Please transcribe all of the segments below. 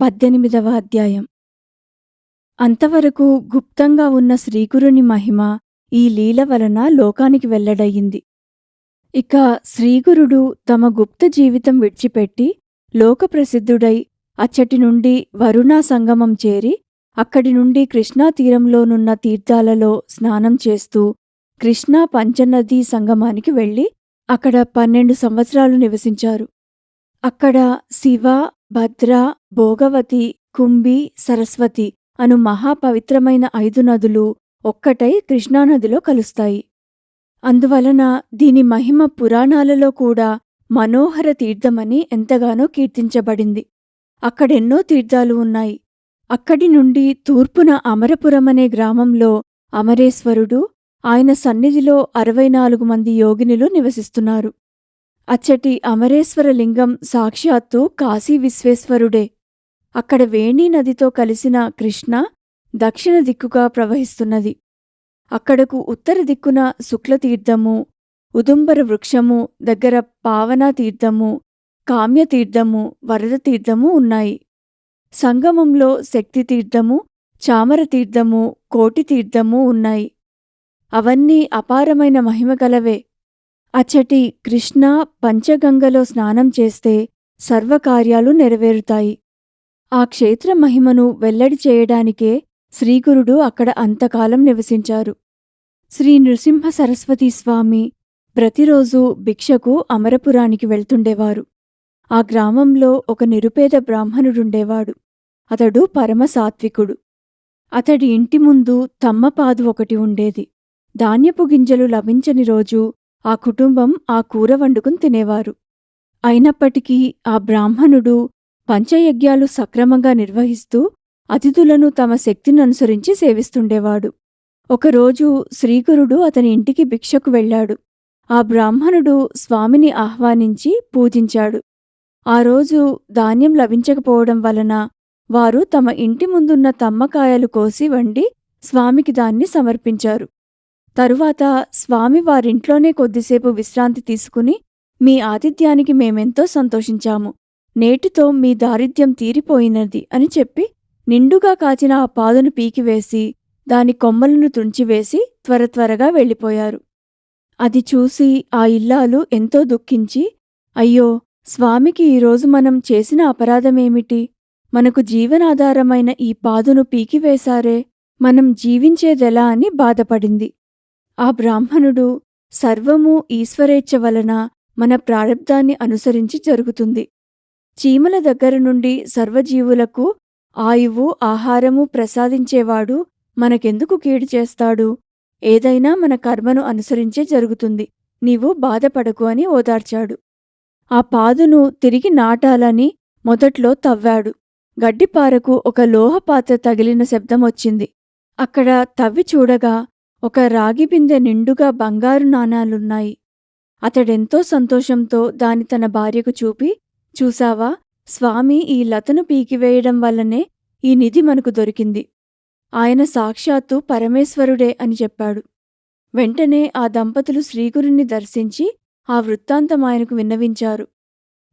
పద్దెనిమిదవ అధ్యాయం. అంతవరకు గుప్తంగా ఉన్న శ్రీగురుని మహిమ ఈ లీల వలన లోకానికి వెల్లడయింది ఇక శ్రీగురుడు తమ గుప్త జీవితం విడిచిపెట్టి లోకప్రసిద్ధుడై అచ్చటి నుండి వరుణా సంగమం చేరి అక్కడి నుండి కృష్ణా తీరంలోనున్న తీర్థాలలో స్నానం చేస్తూ కృష్ణా పంచనదీ సంగమానికి వెళ్ళి అక్కడ పన్నెండు సంవత్సరాలు నివసించారు. అక్కడ శివ భద్ర భోగవతి కుంభి సరస్వతి అను మహాపవిత్రమైన ఐదు నదులు ఒక్కటై కృష్ణానదిలో కలుస్తాయి. అందువలన దీని మహిమ పురాణాలలో కూడా మనోహర తీర్థమని ఎంతగానో కీర్తించబడింది. అక్కడెన్నో తీర్థాలు ఉన్నాయి. అక్కడి నుండి తూర్పున అమరపురమనే గ్రామంలో అమరేశ్వరుడు ఆయన సన్నిధిలో అరవై నాలుగు మంది యోగినులు నివసిస్తున్నారు. అచ్చటి అమరేశ్వరలింగం సాక్షాత్తు కాశీ విశ్వేశ్వరుడే అక్కడ వేణీ నదితో కలిసిన కృష్ణ దక్షిణ దిక్కుగా ప్రవహిస్తున్నది. అక్కడకు ఉత్తర దిక్కున శుక్లతీర్థము ఉదుంబర వృక్షము దగ్గర పావనాతీర్థము కామ్యతీర్థము వరదతీర్థము ఉన్నాయి. సంగమంలో శక్తితీర్థము చామరతీర్థము కోటితీర్థము ఉన్నాయి. అవన్నీ అపారమైన మహిమగలవే అచ్చటి కృష్ణ పంచగంగలో స్నానం చేస్తే సర్వకార్యాలు నెరవేరుతాయి. ఆ క్షేత్ర మహిమను వెల్లడి చేయడానికే శ్రీగురుడు అక్కడ అంతకాలం నివసించారు. శ్రీ నృసింహ సరస్వతీ స్వామి ప్రతిరోజూ భిక్షకు అమరపురానికి వెళ్తుండేవారు. ఆ గ్రామంలో ఒక నిరుపేద బ్రాహ్మణుడుండేవాడు. అతడు పరమసాత్వికుడు అతడి ఇంటి ముందు తమ్మపాదు ఒకటి ఉండేది. ధాన్యపు గింజలు లభించని రోజు ఆ కుటుంబం ఆ కూర వండుకుని తినేవారు. అయినప్పటికీ ఆ బ్రాహ్మణుడు పంచయజ్ఞాలు సక్రమంగా నిర్వహిస్తూ అతిథులను తమ శక్తిననుసరించి సేవిస్తుండేవాడు. ఒకరోజు శ్రీగురుడు అతని ఇంటికి భిక్షకు వెళ్ళాడు. ఆ బ్రాహ్మణుడు స్వామిని ఆహ్వానించి పూజించాడు. ఆ రోజు ధాన్యం లభించకపోవడం వలన వారు తమ ఇంటి ముందున్న తమ్మకాయలు కోసి వండి స్వామికి దాన్ని సమర్పించారు. తరువాత స్వామి వారింట్లోనే కొద్దిసేపు విశ్రాంతి తీసుకుని మీ ఆతిథ్యానికి మేమెంతో సంతోషించాము. నేటితో మీ దారిద్ర్యం తీరిపోయినది అని చెప్పి నిండుగా కాచిన ఆ పాదును పీకివేసి దాని కొమ్మలను తుంచివేసి త్వర త్వరగా వెళ్ళిపోయారు. అది చూసి ఆ ఇల్లాలు ఎంతో దుఃఖించి అయ్యో స్వామికి ఈరోజు మనం చేసిన అపరాధమేమిటి? మనకు జీవనాధారమైన ఈ పాదును పీకివేశారే మనం జీవించేదెలా అని బాధపడింది. ఆ బ్రాహ్మణుడు సర్వము ఈశ్వరేచ్ఛ వలన మన ప్రారబ్ధాన్ని అనుసరించి జరుగుతుంది. చీమల దగ్గర నుండి సర్వజీవులకు ఆయువు ఆహారము ప్రసాదించేవాడు మనకెందుకు కీడు చేస్తాడు? ఏదైనా మన కర్మను అనుసరించే జరుగుతుంది. నీవు బాధపడకు అని ఓదార్చాడు. ఆ పాదును తిరిగి నాటాలని మొదట్లో తవ్వాడు. గడ్డిపారకు ఒక లోహపాత్ర తగిలిన శబ్దం వచ్చింది. అక్కడ తవ్వి చూడగా ఒక రాగి బిందె నిండుగా బంగారు నాణాలున్నాయి. అతడెంతో సంతోషంతో దాని తన భార్యకు చూపి చూసావా స్వామి ఈ లతను పీకివేయడం వల్లనే ఈ నిధి మనకు దొరికింది. ఆయన సాక్షాత్తు పరమేశ్వరుడే అని చెప్పాడు. వెంటనే ఆ దంపతులు శ్రీగురుణ్ణి దర్శించి ఆ వృత్తాంతం ఆయనకు విన్నవించారు.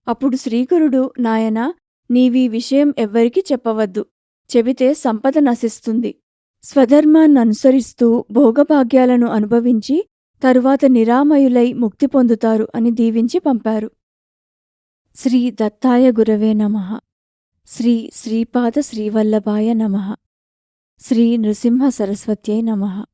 అప్పుడు శ్రీగురుడు నాయనా నీవీ విషయం ఎవ్వరికీ చెప్పవద్దు. చెబితే సంపద నశిస్తుంది. స్వధర్మాన్ననుసరిస్తూ భోగభాగ్యాలను అనుభవించి తరువాత నిరామయులై ముక్తి పొందుతారు అని దీవించి పంపారు. శ్రీ దత్తాయ గురవే నమ. శ్రీ శ్రీపాద శ్రీవల్లభాయ నమ. శ్రీ నృసింహ సరస్వత్యై నమః.